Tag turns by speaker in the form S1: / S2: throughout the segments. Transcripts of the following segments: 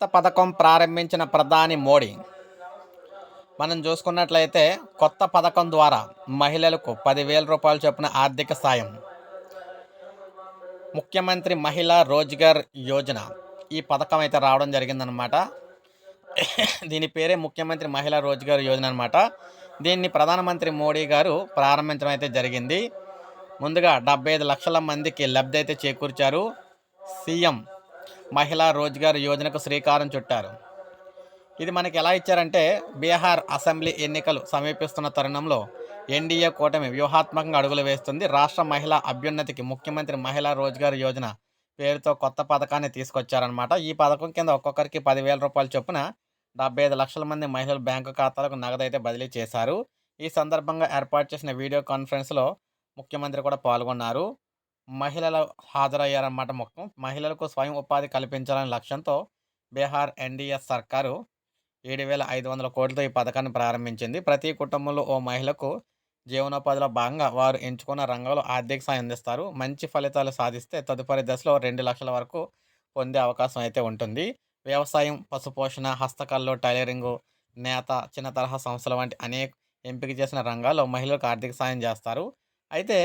S1: కొత్త పథకం ప్రారంభించిన ప్రధాని మోడీ. మనం చూసుకున్నట్లయితే కొత్త పథకం ద్వారా మహిళలకు పదివేల రూపాయలు చొప్పున ఆర్థిక సాయం. ముఖ్యమంత్రి మహిళా రోజ్గార్ యోజన ఈ పథకం అయితే రావడం జరిగిందనమాట దీని పేరే ముఖ్యమంత్రి మహిళా రోజ్గార్ యోజన అనమాట దీన్ని ప్రధానమంత్రి మోడీ గారు ప్రారంభించడం అయితే జరిగింది. ముందుగా డెబ్బై ఐదు లక్షల మందికి లబ్ధి అయితే చేకూర్చారు. సీఎం మహిళా రోజ్గార్ యోజనకు శ్రీకారం చుట్టారు. ఇది మనకి ఎలా ఇచ్చారంటే బీహార్ అసెంబ్లీ ఎన్నికలు సమీపిస్తున్న తరుణంలో ఎన్డీఏ కూటమి వ్యూహాత్మకంగా అడుగులు వేస్తుంది. రాష్ట్ర మహిళా అభ్యున్నతికి ముఖ్యమంత్రి మహిళా రోజ్గార్ యోజన పేరుతో కొత్త పథకాన్ని తీసుకొచ్చారనమాట ఈ పథకం కింద ఒక్కొక్కరికి పదివేల రూపాయల చొప్పున డెబ్బై ఐదు లక్షల మంది మహిళలు బ్యాంకు ఖాతాలకు నగదైతే బదిలీ చేశారు. ఈ సందర్భంగా ఏర్పాటు చేసిన వీడియో కాన్ఫరెన్స్లో ముఖ్యమంత్రి కూడా పాల్గొన్నారు. మహిళలు హాజరయ్యారన్నమాట మొత్తం. మహిళలకు స్వయం ఉపాధి కల్పించాలనే లక్ష్యంతో బీహార్ ఎన్డీఎస్ సర్కారు ఏడు వేల ఐదు వందల కోట్లతో ఈ పథకాన్ని ప్రారంభించింది. ప్రతి కుటుంబంలో ఓ మహిళకు జీవనోపాధిలో భాగంగా వారు ఎంచుకున్న రంగంలో ఆర్థిక సాయం అందిస్తారు. మంచి ఫలితాలు సాధిస్తే తదుపరి దశలో రెండు లక్షల వరకు పొందే అవకాశం అయితే ఉంటుంది. వ్యవసాయం పశుపోషణ హస్తకళలు టైలరింగు నేత చిన్న తరహా సంస్థల వంటి అనేక ఎంపిక చేసిన రంగాల్లో మహిళలకు ఆర్థిక సాయం చేస్తారు. అయితే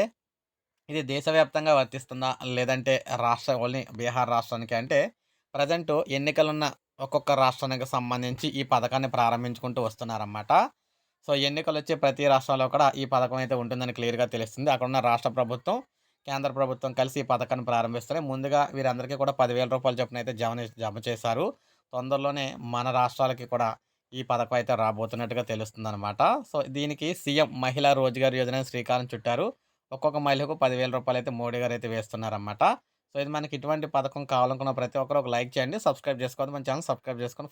S1: ఇది దేశవ్యాప్తంగా వర్తిస్తుందా? లేదంటే రాష్ట్ర ఓన్లీ బీహార్ రాష్ట్రానికి అంటే ప్రజెంట్ ఎన్నికలున్న ఒక్కొక్క రాష్ట్రానికి సంబంధించి ఈ పథకాన్ని ప్రారంభించుకుంటూ వస్తున్నారన్నమాట. సో ఎన్నికలు వచ్చే ప్రతి రాష్ట్రంలో కూడా ఈ పథకం అయితే ఉంటుందని క్లియర్గా తెలుస్తుంది. అక్కడ ఉన్న రాష్ట్ర ప్రభుత్వం కేంద్ర ప్రభుత్వం కలిసి ఈ పథకాన్ని ప్రారంభిస్తున్నాయి. ముందుగా వీరందరికీ కూడా పదివేల రూపాయల చొప్పున అయితే జమ జమ చేశారు. తొందరలోనే మన రాష్ట్రాలకి కూడా ఈ పథకం అయితే రాబోతున్నట్టుగా తెలుస్తుంది అనమాట సో దీనికి సీఎం మహిళా రోజ్గార్ యోజన శ్రీకారం చుట్టారు. ఒక్కొక్క మహిళకు పదివేల రూపాయలు అయితే మోడీ గారు అయితే వేస్తున్నారన్నమాట. సో ఇది మనకి ఇటువంటి పథకం కావాలనుకున్న ప్రతి ఒక్కరు ఒక లైక్ చేయండి సబ్స్క్రైబ్ చేసుకోవద్దు మన ఛానల్ సబ్స్క్రైబ్ చేసుకొని